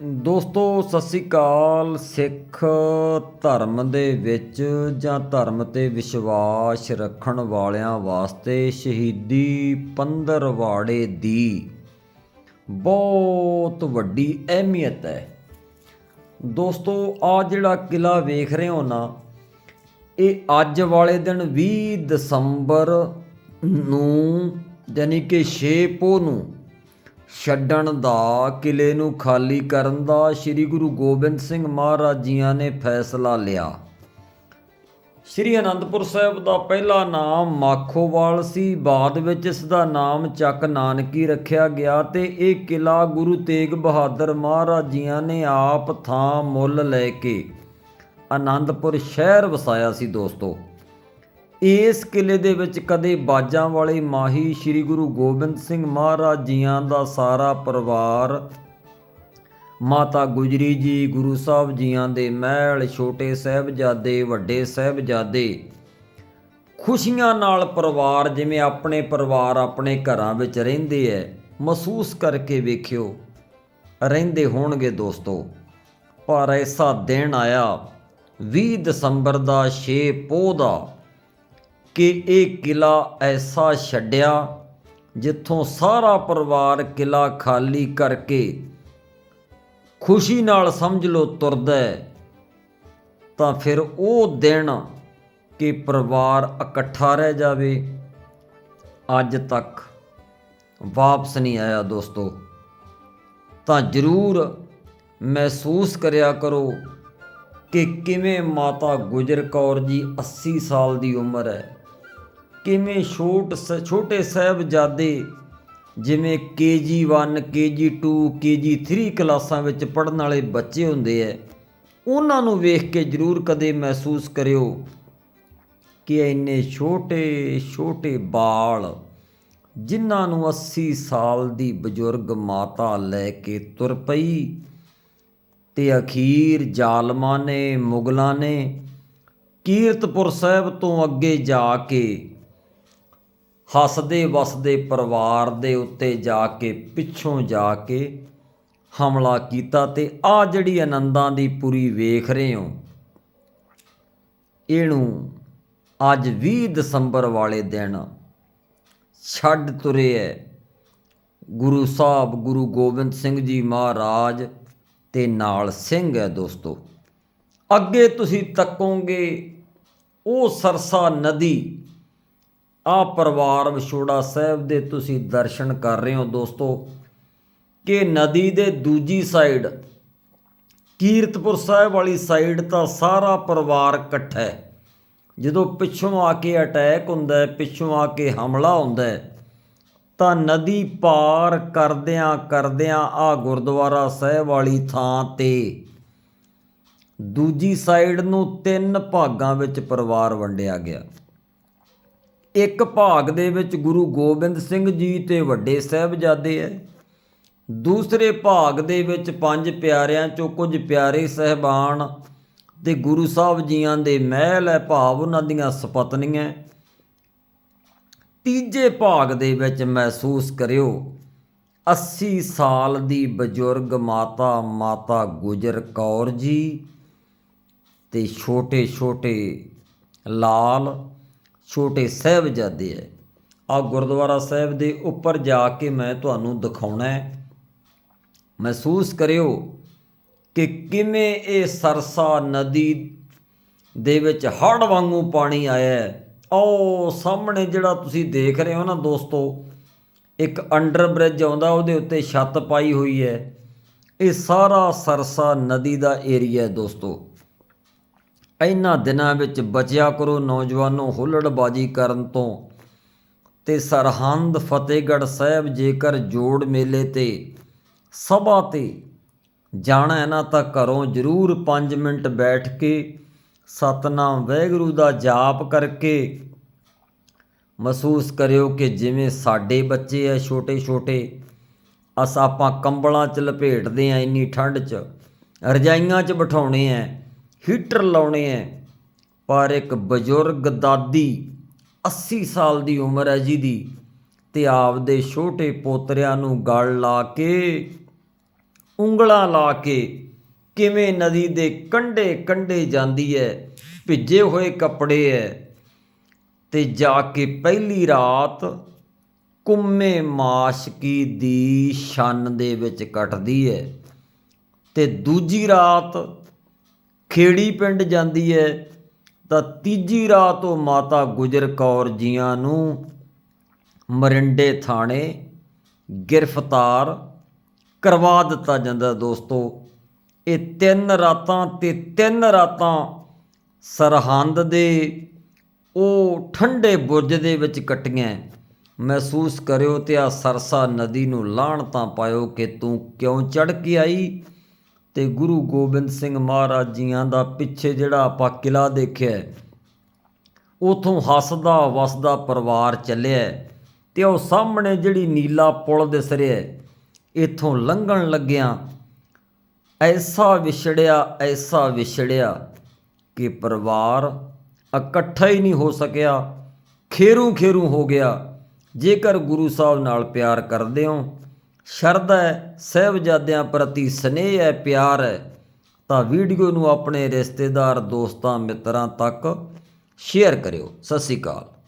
ਦੋਸਤੋ, ਸਤਿ ਸ੍ਰੀ ਅਕਾਲ। ਸਿੱਖ ਧਰਮ ਦੇ ਵਿੱਚ ਜਾਂ ਧਰਮ ਤੇ ਵਿਸ਼ਵਾਸ ਰੱਖਣ ਵਾਲਿਆਂ ਵਾਸਤੇ ਸ਼ਹੀਦੀ ਪੰਦਰਵਾੜੇ ਦੀ ਬਹੁਤ ਵੱਡੀ ਅਹਿਮੀਅਤ ਹੈ। ਦੋਸਤੋ, ਆ ਜਿਹੜਾ ਕਿਲਾ ਵੇਖ ਰਹੇ ਹੋ ਨਾ, ਇਹ ਅੱਜ ਵਾਲੇ ਦਿਨ 20 ਦਸੰਬਰ ਨੂੰ, ਯਾਨੀ ਕਿ 6 ਪੋ ਨੂੰ ਛੱਡਣ ਦਾ, ਕਿਲੇ ਨੂੰ ਖਾਲੀ ਕਰਨ ਦਾ, ਸ੍ਰੀ ਗੁਰੂ ਗੋਬਿੰਦ ਸਿੰਘ ਮਹਾਰਾਜ ਜੀਆਂ ਨੇ ਫੈਸਲਾ ਲਿਆ। ਸ੍ਰੀ ਅਨੰਦਪੁਰ ਸਾਹਿਬ ਦਾ ਪਹਿਲਾ ਨਾਮ ਮਾਖੋਵਾਲ ਸੀ। ਬਾਅਦ ਵਿੱਚ ਇਸ ਦਾ ਨਾਮ ਚੱਕ ਨਾਨਕੀ ਰੱਖਿਆ ਗਿਆ ਤੇ ਇਹ ਕਿਲਾ ਗੁਰੂ ਤੇਗ ਬਹਾਦਰ ਮਹਾਰਾਜ ਜੀਆਂ ਨੇ ਆਪ ਥਾਂ ਮੁੱਲ ਲੈ ਕੇ ਅਨੰਦਪੁਰ ਸ਼ਹਿਰ ਵਸਾਇਆ ਸੀ ਦੋਸਤੋ। ਇਸ ਕਿਲੇ ਦੇ ਵਿੱਚ ਕਦੇ ਬਾਜਾਂ ਵਾਲੇ ਮਾਹੀ ਸ੍ਰੀ ਗੁਰੂ ਗੋਬਿੰਦ ਸਿੰਘ ਮਹਾਰਾਜ ਜੀਆਂ ਦਾ ਸਾਰਾ ਪਰਿਵਾਰ, ਮਾਤਾ ਗੁਜਰੀ ਜੀ, ਗੁਰੂ ਸਾਹਿਬ ਜੀਆਂ ਦੇ ਮਹਿਲ, ਛੋਟੇ ਸਾਹਿਬਜ਼ਾਦੇ, ਵੱਡੇ ਸਾਹਿਬਜ਼ਾਦੇ ਖੁਸ਼ੀਆਂ ਨਾਲ ਪਰਿਵਾਰ ਜਿਵੇਂ ਆਪਣੇ ਪਰਿਵਾਰ ਆਪਣੇ ਘਰਾਂ ਵਿੱਚ ਰਹਿੰਦੇ ਐ, ਮਹਿਸੂਸ ਕਰਕੇ ਵੇਖਿਓ, ਰਹਿੰਦੇ ਹੋਣਗੇ ਦੋਸਤੋ। ਪਰ ਐਸਾ ਦਿਨ ਆਇਆ 20 ਦਸੰਬਰ ਦਾ 6 ਪੋਹ ਦਾ ਕਿ ਇਹ ਕਿਲਾ ਐਸਾ ਛੱਡਿਆ ਜਿੱਥੋਂ ਸਾਰਾ ਪਰਿਵਾਰ ਕਿਲਾ ਖਾਲੀ ਕਰਕੇ ਖੁਸ਼ੀ ਨਾਲ ਸਮਝ ਲਓ ਤੁਰਦਾ ਤਾਂ ਫਿਰ ਉਹ ਦਿਨ ਕਿ ਪਰਿਵਾਰ ਇਕੱਠਾ ਰਹਿ ਜਾਵੇ, ਅੱਜ ਤੱਕ ਵਾਪਸ ਨਹੀਂ ਆਇਆ ਦੋਸਤੋ। ਤਾਂ ਜ਼ਰੂਰ ਮਹਿਸੂਸ ਕਰਿਆ ਕਰੋ ਕਿ ਕਿਵੇਂ ਮਾਤਾ ਗੁਜਰ ਕੌਰ ਜੀ 80 ਸਾਲ ਦੀ ਉਮਰ ਹੈ। ਕਿਵੇਂ ਛੋਟ ਸ- ਛੋਟੇ ਸਾਹਿਬਜ਼ਾਦੇ ਜਿਵੇਂ KG1 KG2 KG3 ਕਲਾਸਾਂ ਵਿੱਚ ਪੜ੍ਹਨ ਵਾਲੇ ਬੱਚੇ ਹੁੰਦੇ ਐ, ਉਹਨਾਂ ਨੂੰ ਵੇਖ ਕੇ ਜ਼ਰੂਰ ਕਦੇ ਮਹਿਸੂਸ ਕਰਿਓ ਕਿ ਇੰਨੇ ਛੋਟੇ ਛੋਟੇ ਬਾਲ ਜਿਨ੍ਹਾਂ ਨੂੰ 80 ਸਾਲ ਦੀ ਬਜ਼ੁਰਗ ਮਾਤਾ ਲੈ ਕੇ ਤੁਰ ਪਈ ਤੇ ਅਖੀਰ ਜ਼ਾਲਮਾਂ ਨੇ, ਮੁਗਲਾਂ ਨੇ ਕੀਰਤਪੁਰ ਸਾਹਿਬ ਤੋਂ ਅੱਗੇ ਜਾ ਕੇ ਹੱਸਦੇ ਵਸਦੇ ਪਰਿਵਾਰ ਦੇ ਉੱਤੇ ਜਾ ਕੇ, ਪਿੱਛੋਂ ਜਾ ਕੇ ਹਮਲਾ ਕੀਤਾ ਤੇ ਆ ਜਿਹੜੀ ਆਨੰਦਾਂ ਦੀ ਪੂਰੀ ਵੇਖ ਰਹੇ ਹੋ, ਇਹਨੂੰ ਅੱਜ 20 ਦਸੰਬਰ ਵਾਲੇ ਦਿਨ ਛੱਡ ਤੁਰੇ ਐ ਗੁਰੂ ਸਾਹਿਬ, ਗੁਰੂ ਗੋਬਿੰਦ ਸਿੰਘ ਜੀ ਮਹਾਰਾਜ ਤੇ ਨਾਲ ਸਿੰਘ ਹੈ ਦੋਸਤੋ। ਅੱਗੇ ਤੁਸੀਂ ਤੱਕੋਗੇ ਉਹ ਸਰਸਾ ਨਦੀ ਆ ਪਰਿਵਾਰ ਵਿਛੋੜਾ ਸਾਹਿਬ ਦੇ ਤੁਸੀਂ ਦਰਸ਼ਨ ਕਰ ਰਹੇ ਹੋ ਦੋਸਤੋ ਕਿ ਨਦੀ ਦੇ ਦੂਜੀ ਸਾਈਡ ਕੀਰਤਪੁਰ ਸਾਹਿਬ ਵਾਲੀ ਸਾਈਡ ਤਾਂ ਸਾਰਾ ਪਰਿਵਾਰ ਇਕੱਠਾ ਹੈ। ਜਦੋਂ ਪਿੱਛੋਂ ਆ ਕੇ ਅਟੈਕ ਹੁੰਦਾ ਹੈ, ਪਿੱਛੋਂ ਆ ਕੇ ਹਮਲਾ ਹੁੰਦਾ ਹੈ, ਤਾਂ ਨਦੀ ਪਾਰ ਕਰਦਿਆਂ ਕਰਦਿਆਂ ਆ ਗੁਰਦੁਆਰਾ ਸਾਹਿਬ ਵਾਲੀ ਥਾਂ ਤੇ ਦੂਜੀ ਸਾਈਡ ਨੂੰ ਤਿੰਨ ਭਾਗਾਂ ਵਿੱਚ ਪਰਿਵਾਰ ਵੰਡਿਆ ਗਿਆ। ਇੱਕ ਭਾਗ ਦੇ ਵਿੱਚ ਗੁਰੂ ਗੋਬਿੰਦ ਸਿੰਘ ਜੀ ਤੇ ਵੱਡੇ ਸਾਹਿਬਜ਼ਾਦੇ ਐ। ਦੂਸਰੇ ਭਾਗ ਦੇ ਵਿੱਚ ਪੰਜ ਪਿਆਰਿਆਂ ਚੋਂ ਕੁਝ ਪਿਆਰੇ ਸਹਿਬਾਨ ਤੇ ਗੁਰੂ ਸਾਹਿਬ ਜੀਆਂ ਦੇ ਮਹਿਲ ਹੈ ਭਾਵ ਉਹਨਾਂ ਦੀਆਂ ਸਪਤਨੀਆਂ ਤੀਜੇ ਭਾਗ ਦੇ ਵਿੱਚ ਮਹਿਸੂਸ ਕਰਿਓ 80 ਸਾਲ ਦੀ ਬਜ਼ੁਰਗ ਮਾਤਾ ਮਾਤਾ ਗੁਜਰ ਕੌਰ ਜੀ ਤੇ ਛੋਟੇ ਛੋਟੇ ਲਾਲ ਛੋਟੇ ਸਾਹਿਬਜ਼ਾਦੇ ਹੈ। ਆ ਗੁਰਦੁਆਰਾ ਸਾਹਿਬ ਦੇ ਉੱਪਰ ਜਾ ਕੇ ਮੈਂ ਤੁਹਾਨੂੰ ਦਿਖਾਉਣਾ ਹੈ। ਮਹਿਸੂਸ ਕਰਿਓ ਕਿ ਕਿਵੇਂ ਇਹ ਸਰਸਾ ਨਦੀ ਦੇ ਵਿੱਚ ਹੜ੍ਹ ਵਾਂਗੂ ਪਾਣੀ ਆਇਆ ਹੈ। ਉਹ ਸਾਹਮਣੇ ਜਿਹੜਾ ਤੁਸੀਂ ਦੇਖ ਰਹੇ ਹੋ ਨਾ ਦੋਸਤੋ, ਇੱਕ ਅੰਡਰ ਬ੍ਰਿਜ ਆਉਂਦਾ, ਉਹਦੇ ਉੱਤੇ ਛੱਤ ਪਾਈ ਹੋਈ ਹੈ। ਇਹ ਸਾਰਾ ਸਰਸਾ ਨਦੀ ਦਾ ਏਰੀਆ ਹੈ ਦੋਸਤੋ। ਇਹਨਾਂ ਦਿਨਾਂ ਵਿੱਚ ਬਚਿਆ ਕਰੋ ਨੌਜਵਾਨੋ ਹੁੱਲੜਬਾਜੀ ਕਰਨ ਤੋਂ। ਤੇ ਸਰਹੰਦ ਫਤਿਹਗੜ੍ਹ ਸਾਹਿਬ ਜੇਕਰ ਜੋੜ ਮੇਲੇ ਤੇ, ਸਭਾ ਤੇ ਜਾਣਾ ਹੈ ਨਾ ਤਾਂ ਘਰੋਂ ਜ਼ਰੂਰ 5 ਮਿੰਟ ਬੈਠ ਕੇ ਸਤਨਾਮ ਵਾਹਿਗੁਰੂ ਦਾ ਜਾਪ ਕਰਕੇ ਮਹਿਸੂਸ ਕਰਿਓ ਕਿ ਜਿਵੇਂ ਸਾਡੇ ਬੱਚੇ ਐ ਛੋਟੇ ਛੋਟੇ ਅਸ ਆਪਾਂ ਕੰਬਲਾਂ 'ਚ ਲਪੇਟਦੇ ਆ ਇੰਨੀ ਠੰਡ 'ਚ, ਰਜਾਈਆਂ 'ਚ ਬਿਠਾਉਣੇ ਐ ਹੀਟਰ ਲਾਉਣੇ ਐ। ਪਰ ਇੱਕ ਬਜ਼ੁਰਗ ਦਾਦੀ 80 ਸਾਲ ਦੀ ਉਮਰ ਹੈ ਜਿਹਦੀ ਤੇ ਆਪਦੇ ਛੋਟੇ ਪੋਤਰਿਆਂ ਨੂੰ ਗਲ ਲਾ ਕੇ, ਉਂਗਲਾਂ ਲਾ ਕੇ ਕਿਵੇਂ ਨਦੀ ਦੇ ਕੰਢੇ ਕੰਢੇ ਜਾਂਦੀ ਹੈ ਭਿੱਜੇ ਹੋਏ ਕੱਪੜੇ ਹੈ ਤੇ ਜਾ ਕੇ ਪਹਿਲੀ ਰਾਤ ਕੁੰਮੇ ਮਾਸ਼ਕੀ ਦੀ ਛੰਨ ਦੇ ਵਿੱਚ ਕੱਟਦੀ ਹੈ ਤੇ ਦੂਜੀ ਰਾਤ ਖੇੜੀ ਪਿੰਡ ਜਾਂਦੀ ਹੈ ਤਾਂ ਤੀਜੀ ਰਾਤ ਉਹ ਮਾਤਾ ਗੁਜਰ ਕੌਰ ਜੀਆਂ ਨੂੰ ਮਰਿੰਡੇ ਥਾਣੇ ਗ੍ਰਿਫਤਾਰ ਕਰਵਾ ਦਿੱਤਾ ਜਾਂਦਾ ਦੋਸਤੋ। ਇਹ ਤਿੰਨ ਰਾਤਾਂ ਤੇ ਤਿੰਨ ਰਾਤਾਂ ਸਰਹੰਦ ਦੇ, ਉਹ ਠੰਡੇ ਬੁਰਜ ਦੇ ਵਿੱਚ ਕੱਟੀਆਂ। ਮਹਿਸੂਸ ਕਰਿਓ ਤੇ ਆ ਸਰਸਾ ਨਦੀ ਨੂੰ ਲਾਹਣ ਤਾਂ ਪਾਇਓ ਕਿ ਤੂੰ ਕਿਉਂ ਚੜ ਕੇ ਆਈ? ਤੇ ਗੁਰੂ ਗੋਬਿੰਦ ਸਿੰਘ ਮਹਾਰਾਜ ਜੀਆਂ ਦਾ ਪਿੱਛੇ ਜਿਹੜਾ ਆਪਾਂ ਕਿਲਾ ਦੇਖਿਆ ਹੈ, ਉਥੋਂ ਹੱਸਦਾ ਵਸਦਾ ਪਰਿਵਾਰ ਚੱਲਿਆ ਹੈ ਤੇ ਉਹ ਸਾਹਮਣੇ ਜਿਹੜੀ ਨੀਲਾ ਪੁਲ ਦਿਸ ਰਿਹਾ ਹੈ, ਇੱਥੋਂ ਲੰਘਣ ਲੱਗਿਆਂ ਐਸਾ ਵਿਛੜਿਆ ਐਸਾ ਵਿਛੜਿਆ ਕਿ ਪਰਿਵਾਰ ਇਕੱਠਾ ਹੀ ਨਹੀਂ ਹੋ ਸਕਿਆ ਖੇਰੂ ਖੇਰੂ ਹੋ ਗਿਆ। ਜੇਕਰ ਗੁਰੂ ਸਾਹਿਬ ਨਾਲ ਪਿਆਰ ਕਰਦੇ ਹੋ ਸ਼ਰਧਾ ਹੈ, ਸਹਿਬਜ਼ਾਦਿਆਂ ਪ੍ਰਤੀ ਸਨੇਹ ਹੈ, ਪਿਆਰ ਹੈ। ਤਾਂ ਵੀਡੀਓ ਨੂੰ ਆਪਣੇ ਰਿਸ਼ਤੇਦਾਰ, ਦੋਸਤਾਂ, ਮਿੱਤਰਾਂ ਤੱਕ ਸ਼ੇਅਰ ਕਰਿਓ। ਸਤਿ ਸ਼੍ਰੀ ਅਕਾਲ।